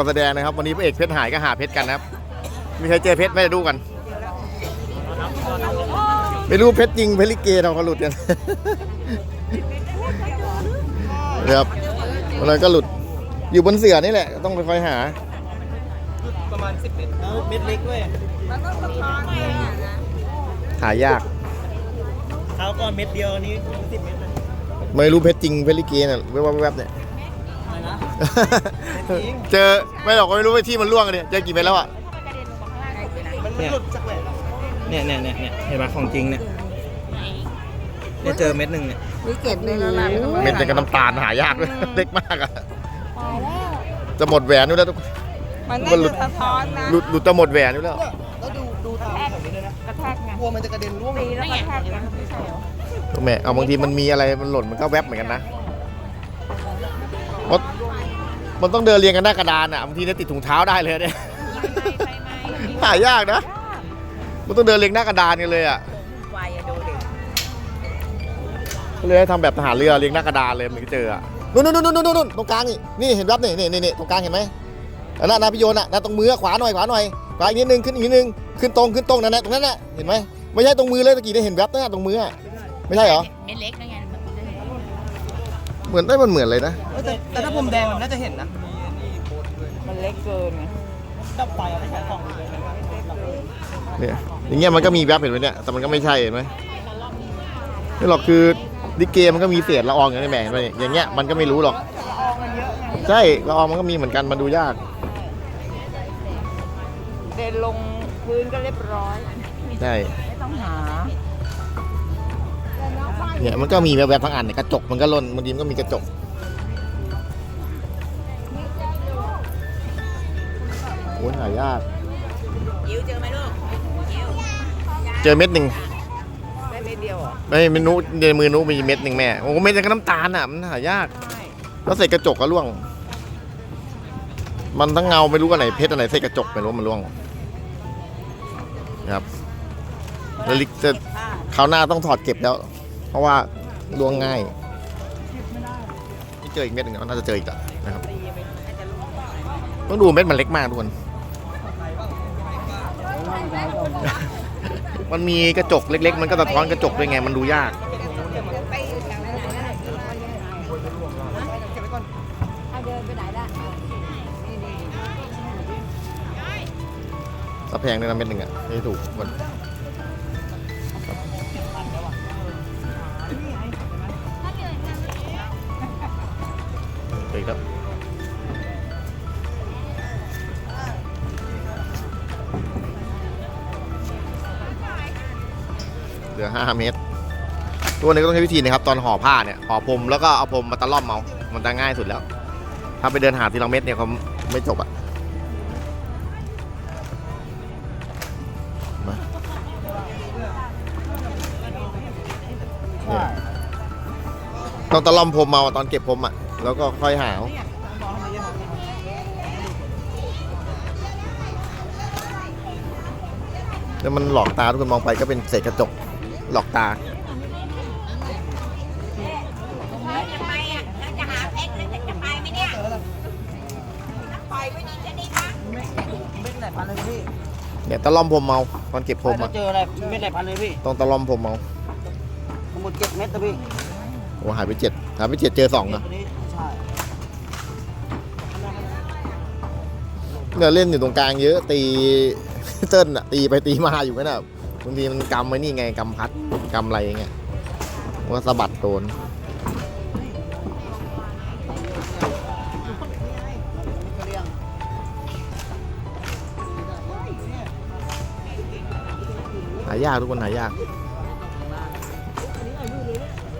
การแสดงนะครับ วันนี้พระเอกเพชรหายก็หาเพชรกันนะครับ มีใครเจอเพชรไหม่ได้ดูกัน ไม่รู้เพชรจริงเพชรลิเกเราเขาหลุดกันนะครับอะไรก็หลุด อยู่บนเสือนี่แหละ ต้องไปคอยหา ประมาณ10เม็ดแล้วเม็ดเล็กด้วยหายากเท้าก่อนเม็ดเดียวอันนี้10เม็ดเลยไม่รู้เพชรจริงเพชรลิเกน่ะแวบๆๆเนี่ย เจอไม่หรอกไม่รู้ไปที่มันล่วงกันเนี่ยเจอกี่เม็ดแล้วอะมันหลุดจากแหวนเนี่ยเนี่ยเนี่ยเนี่ยเห็นไหมของจริงเนี่ยเนี่ยเจอเม็ดหนึ่งเนี่ยมีเจ็ดเลยแล้วล่ะเม็ดจะกับน้ำตาลหายากด้วยเล็กมากอะตายแล้วจะหมดแหวนอยู่แล้วทุกมันมัน่านหลุจะดสะท้อนนะหลุดหลุดจะหมดแหวนอยู่แล้วแล้วดูดูตามผมด้วยนะกระแทกไงกลัวมันจะกระเด็นร่วงตีแล้วกระแทกนะไม่ใช่เหรอแม่เอาบางทีมันมีอะไรมันหล่นมันก็แวบเหมือนกันนะ มันต้องเดินเรียงกันหน้ากระดานอะบางทีเนี่ยติดถุงเท้าได้เลยเนี่ยหายากนะ มันต้องเดินเรียงหน้ากระดานกันเลยอะไฟอะดูดิก็เลยให้ทำแบบทหารเรือเรียงหน้ากระดานเลยมันก็เจออะนู่นนู่นนู่นนู่นนู่นตรงกลางนี่นี่เห็นรับนี่นี่นี่ตรงกลางเห็นไหมอันนั้นนะพี่โยนอะนะตรงมือขวาหน่อยขวาหน่อยขวาอีกนิดนึงขึ้นอีกนิดนึงขึ้นตรงขึ้นตรงนั่นแหละตรงนั้นแหละเห็นไหมไม่ใช่ตรงมือเลยตะกี้ได้เห็นแวบนะตรงมืออะไม่ใช่เหรอเม็ดเล็กนะไง เหมือนได้มันเหมือนเลยนะแต่แต่ถ้าผมแดงมันน่าจะเห็นนะมันเล็กเกินไงดับไฟอะไรแค่สองเลยนะเนี่ยอย่างเงี้ยมันก็มีแวบเห็นไหมเนี่ย แต่มันก็ไม่ใช่เห็นไหมนี่หรอกคือดิเกมันก็มีเศษละอองอย่างนี้แหม่เห็นไหมอย่างเงี้ยมันก็ไม่รู้หรอก ใช่ละอองมันก็มีเหมือนกันมันดูยาก เดินลงพื้นก็เรียบร้อย ใช่ ไม่ต้องหา เนี่ยมันก็มีแวบๆทั้งอันเนี่ยกระจกมันก็ล่นบางทีมันก็มีกระจก โอ้ยหายาก ยิวเจอไหมลูกยิวเจอเม็ดหนึ่งได้เม็ดเดียวเหรอไม่เมนูในมือนุมีเม็ดหนึ่งแม่ โอ้เม็ดกับน้ำตาลอะมันหายาก ใช่แล้วใส่กระจกก็ร่วง มันทั้งเงาไม่รู้อันไหนเพชรอันไหนใส่กระจกไม่รู้มันร่วงครับแล้วลิกจะผ้าคราวหน้าต้องถอดเก็บแล้ว เพราะว่าร่วงง่ายนี่เจออีกเม็ดหนึ่งแล้วน่าจะเจออีกแล้วนะครับตีไปให้จะลงต้องดูเม็ดมันเล็กมากทุกคนมันมีกระจกเล็ก ๆ มันก็สะท้อนกระจกด้วยไงมันดูยากเดินไปไหนล่ะถ้าแพงเนี่ยนะเม็ดหนึ่งอะไม่ถูกมัน 5 เมตร ตัวนี้ก็ต้องใช้วิธีนะครับ ตอนห่อผ้าเนี่ยห่อพรมแล้วก็เอาพรมมาตะล่อมเมา มันจะง่ายสุดแล้ว ถ้าไปเดินหาทีละเม็ดเนี่ยเขาไม่จบอะต้องตะล่อมพรมเมาตอนเก็บพรมอะแล้วก็ค่อยหาวแล้มันหลอกตาทุกคนมองไปก็เป็นเศษกระจก หลอกตาจะไปอะจะหาเพชรแล้วจะไปไหมเนี่ยปล่อยไว้ดีจะดีปะเม็ดไหนพันเลยพี่เนี่ยตะล่อมผมเมาตอนเก็บผมถ้าอะเจออะไรเม็ดไหนพันเลยพี่ต้องตะล่อมผมเมาทั้งหมดเจ็ดเม็ดนะพี่โอ้หายไปเจ็ดหายไปเจ็ดเจอสองอะตัวนี้ใช่เนี่ยเล่นอยู่ตรงกลางเยอะตีเติ้ลอะตีไปตีมาอยู่นั่นอะ บางทีมันกำไว้นี่ไงกำพัดกำอะไรอย่างเงี้ยมันก็สะบัดโดนหายากทุกคนหายาก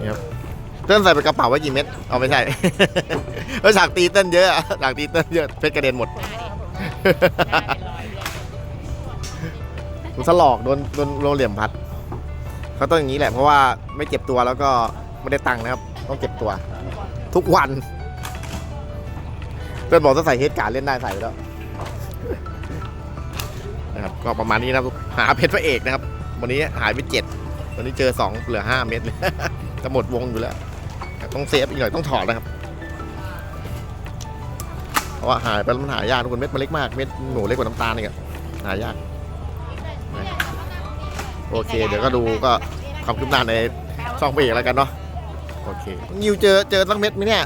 นี่ครับเติ้ลใส่ไปกระเป๋าไว้กี่เม็ดเอาไม่ใช่เออฉากตีเติ้ลเยอะฉากตีเติ้ลเยอะเพชรกระเด็นหมด สลอกโดนโดนโดนเหลี่ยมพัดเขาต้องอย่างนี้แหละเพราะว่าไม่เจ็บตัวแล้วก็ไม่ได้ตังค์นะครับต้องเจ็บตัว ทุกวันเพื่อนบอกถ้าใส่เฮดการ์ดเล่นได้ใส่ไปแล้วนะครับก็ประมาณนี้นะครับหาเพชรพระเอกนะครับ วันนี้หายไปเจ็ดวันนี้เจอสองเหลือห้าเม็ดเลยจะหมดวงอยู่แล้ว ต้องเซฟอีกหน่อยต้องถอดนะครับเพราะว่าหายไปมันหายากทุกคนเม็ดมันเล็กมากเม็ดหนูเล็กกว่าน้ำตาลอีกอะหายาก โอเค เดี๋ยวก็ดูก็ความคืบหน้าในช่องไปอีกแล้วกันเนาะโอเคยิวเจอเจอสักเม็ดไหมเนี่ย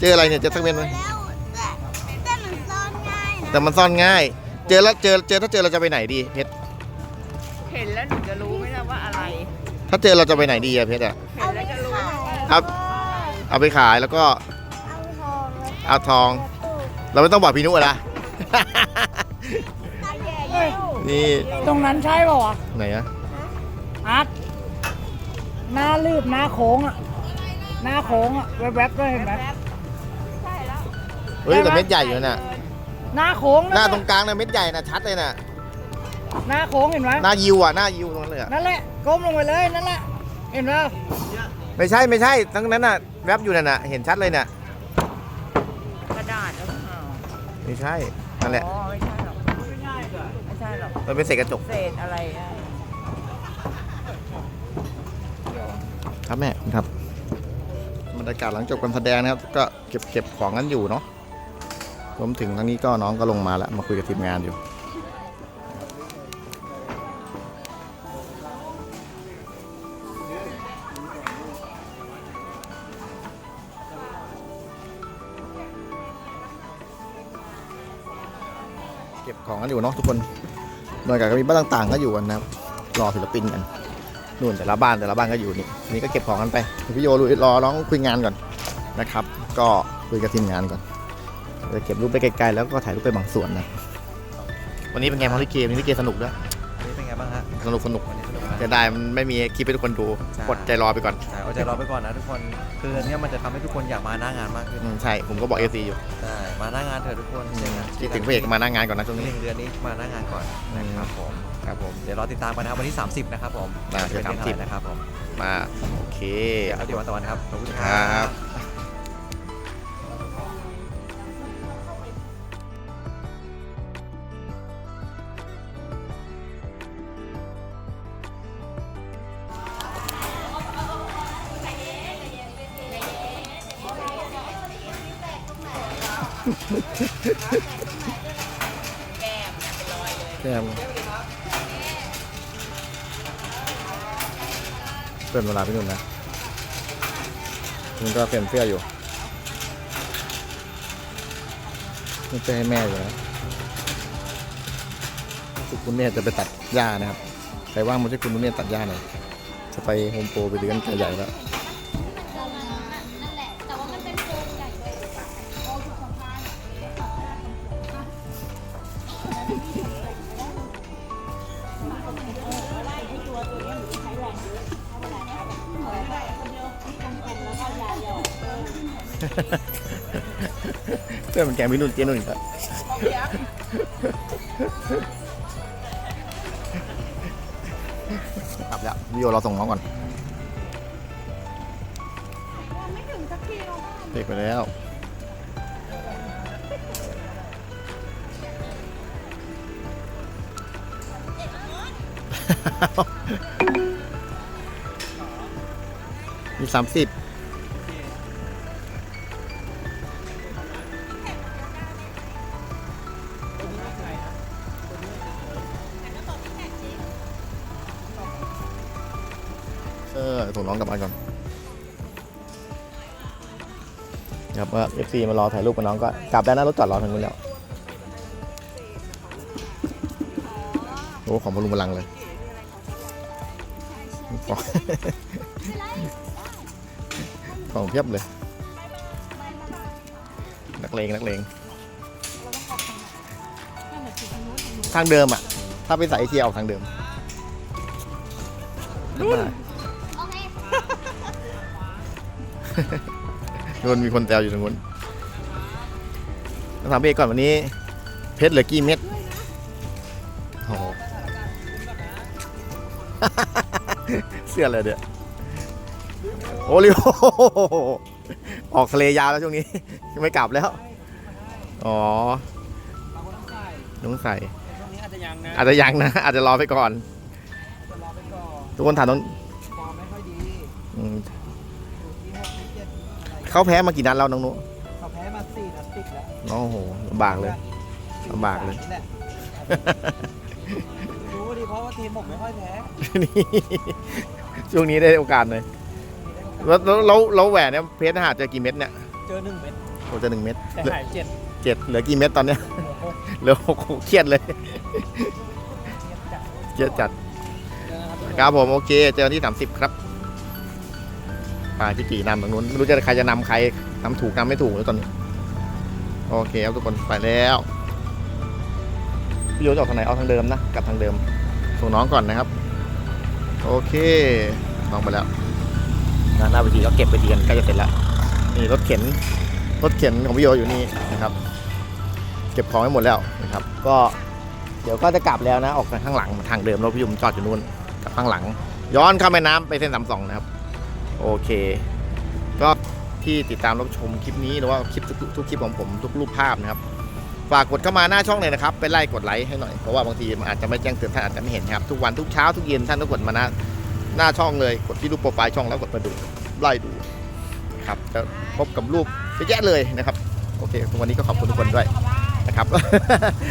เจออะไรเนี่ยเจอสักเม็ดไหมแล้วแต่แต่มันซ่อนง่ายนะแต่มันซ่อนง่าย เจอแล้วเจอเจอถ้าเจอเราจะไปไหนดีเพชรเห็นแล้วหนูจะรู้ไหมล่ะว่าอะไร ถ้าเจอเราจะไปไหนดีอะเพชรอะเห็นแล้วจะรู้เอาเอาไปขายแล้วก็เอาทองแล้วเอาทองเราไม่ต้องบอกพี่นุอะนะ นี่ตรงนั้นใช่ป่าวะไหนอะอาร์ตหน้าลืบหน้าโค้งอะหน้าโค้งอะแวบๆด้วยเห็นไหมเฮ้ยแต่เม็ดใหญ่อยู่น่ะหน้าโค้งหน้านั่นตรงกลางน่ะเม็ดใหญ่น่ะชัดเลยน่ะหน้าโค้งเห็นไหมหน้ายิวอะหน้ายิวตรงนั้นเลยอะนั่นแหละก้มลงไปเลยนั่นแหละเห็นไหมไม่ใช่ไม่ใช่ทั้งนั้นน่ะแวบอยู่นั่นน่ะเห็นชัดเลยน่ะกระดาษหรือเปล่าไม่ใช่นั่นแหละอ๋อไม่ใช่หรอกไม่ใช่ไม่ใช่หรอกมันเป็นเศษกระจกเศษอะไรอะครับแม่ครับบรรยากาศหลังจบการแสดงนะครับ ก็เก็บเก็บของกันอยู่เนาะรวมถึงทางนี้ก็น้องก็ลงมาแล้ว มาคุยกับทีมงานอยู่เก็บของกันอยู่เนาะทุกคน หน่วยก็มีบ้านต่างๆก็อยู่กันนะครับรอศิลปินกันนู่นแต่ละบ้านแต่ละบ้านก็อยู่นี่นี่ก็เก็บของกันไปเดี๋ยวพี่โยรรอน้องคุยงานก่อนนะครับ ก็คุยกับทีมงานก่อนเดี๋ยวเก็บรูปไปไกลๆแล้วก็ถ่ายรูปไปบางส่วนนะวันนี้เป็นไงมอลิเกมนี่เกมสนุกด้วยวันนี้เป็นไงบ้างฮะสนุกสนุก วันนี้สนุกไหมจะได้มันไม่มีคลิปให้ทุกคนดูใช่ กดใจรอไปก่อนใช่เอาใจรอไปก่อนนะทุกคนคืออันเนี้ยมันจะทำให้ทุกคนอยากมาหน้างานมากขึ้นอืมใช่ผมก็บอกเอซีอยู่ใช่มาหน้างานเถอะทุกคนเจอกันคิดถึงพระเอกมาหน้างานก่อนนะช่วงหนี้นึ่งเดือนนี้มาหน้างานก่อนนะครับผมครับผม เดี๋ยวรอติดตามกันนะครับวันที่ 30 นะครับผมอ่าเดี๋ยวเป็นเพลงอะไร30นะครับผมมาโอเค เดี๋ยวเอาเดี๋ยววันตะวันครับขอบคุณคครัรับ บ แก้มเพื่อนเวลาพี่หนุ่มนะมันก็เปลี่ยนเสื้ออยู่นี่เสื้อให้แม่อยู่นะคุณเนี่ยจะไปตัดหญ้านะครับ ใครว่างมาช่วยคุณเนี่ยตัดหญ้าหน่อยจะไปโฮมโปรไปเลี้ยงใหญ่แล้ว เสื้อมันแกงพี่นุ่นเจ๊นุ่นอีกแล้วกลับแล้ววิโอเราส่งน้องก่อนไม่ถึงสักทีเราเด็กไปแล้ว มีสามสิบ ส่งน้องกลับบ้านก่อนครับว่าเอฟซีมารอถ่ายรูปกับน้องก็กลับแล้วนะรถจอดรอทางนู้นแล้วโอ้ของพลุงพลังเลยของของเพียบเลย นักเลงนักเลงทางเดิมอะ ถ้าไปสายเอเชียออกทางเดิม นู่นมีคนแซวอยู่ตรงนู้นถามพี่เอกก่อนวันนี้ เพชรเหลือกี่เม็ดโอ้โห เสื้ออะไรเดี๋ยโอริโอออกทะเลยาวแล้วช่วงนี้ ไม่กลับแล้ว อ๋อต้องใส่ช่วงนี้อาจจะยังนะ อาจจะยังนะ อาจจะรอไปก่อนจะรอไปก่อนทุกคนถามต้อง เจ็ดอะไรเขาแพ้มากี่นัดแล้วน้องนุเขาแพ้มาสี่นัดติดปิดแล้วโอ้โหลำบากเลยลำบากเลย นี่แหละรู้ดิเพราะว่าทีมผมไม่ค่อยแพ้นี่ช่วงนี้ได้โอกาสเลยแล้วแล้วแล้วแล้วแหวนเนี่ยเพชรหาดเจอกี่เม็ดเนี่ยเจอหนึ่งเม็ดโอ้เจอหนึ่งเม็ดแต่เหลือหายเจ็ดเจ็ดเหลือกี่เม็ดตอนเนี้ยเหลือหกเหลือหกเครียดเลยเยอะจัดเจอนะครับ ครับผมโอเค เจอกันที่ 30 ครับ ไปพี่กี่นำตรงนู้นไม่รู้จะใครจะนำใครนำถูกนำไม่ถูกแล้วตอนนี้โอเคครับทุกคนไปแล้วพี่โยจะออกทางไหนเอาทางเดิมนะกลับทางเดิมส่งน้องก่อนนะครับ โอเคน้องไปแล้วงานหน้าเวทีก็เก็บไปทีกันใกล้จะเสร็จแล้วนี่รถเข็นรถเข็นของพี่โยอยู่นี่นะครับ เก็บของให้หมดแล้วนะครับ ก็เดี๋ยวก็จะกลับแล้วนะออกทางข้างหลังทางเดิมรถพี่ยมจอดอยู่นู่นกลับข้างหลัง ย้อนเข้าแม่น้ำไปเส้นสามสองนะครับ โอเค ก็ที่ติดตามรับชมคลิปนี้หรือว่าคลิปทุกทุกคลิปของผมทุกรูปภาพนะครับฝากกดเข้ามาหน้าช่องเลยนะครับไปไล่กดไลค์ให้หน่อยเพราะว่าบางทีมันอาจจะไม่แจ้งเตือนท่านอาจจะไม่เห็นครับทุกวันทุกเช้าทุกเย็นท่านต้องกดมาหน้าหน้าช่องเลยกดที่รูปโปรไฟล์ช่องแล้วกดมาดูไล่ดูครับจะพบกับรูปเยอะแยะเลยนะครับโอเควันนี้ก็ขอบคุณทุกคนด้วยนะครับ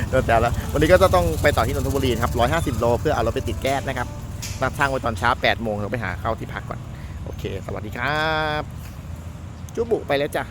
โดนแต่แล้ววันนี้ก็จะต้องไปต่อที่นนทบุรีครับ150 โล เพื่อเอารถไปติดแก๊สนะครับนัดช่างไว้ตอนเช้า8โมงเราไปหาเข้าที่พักก่อน เค สวัสดีครับ จุบุไปแล้วจ้ะ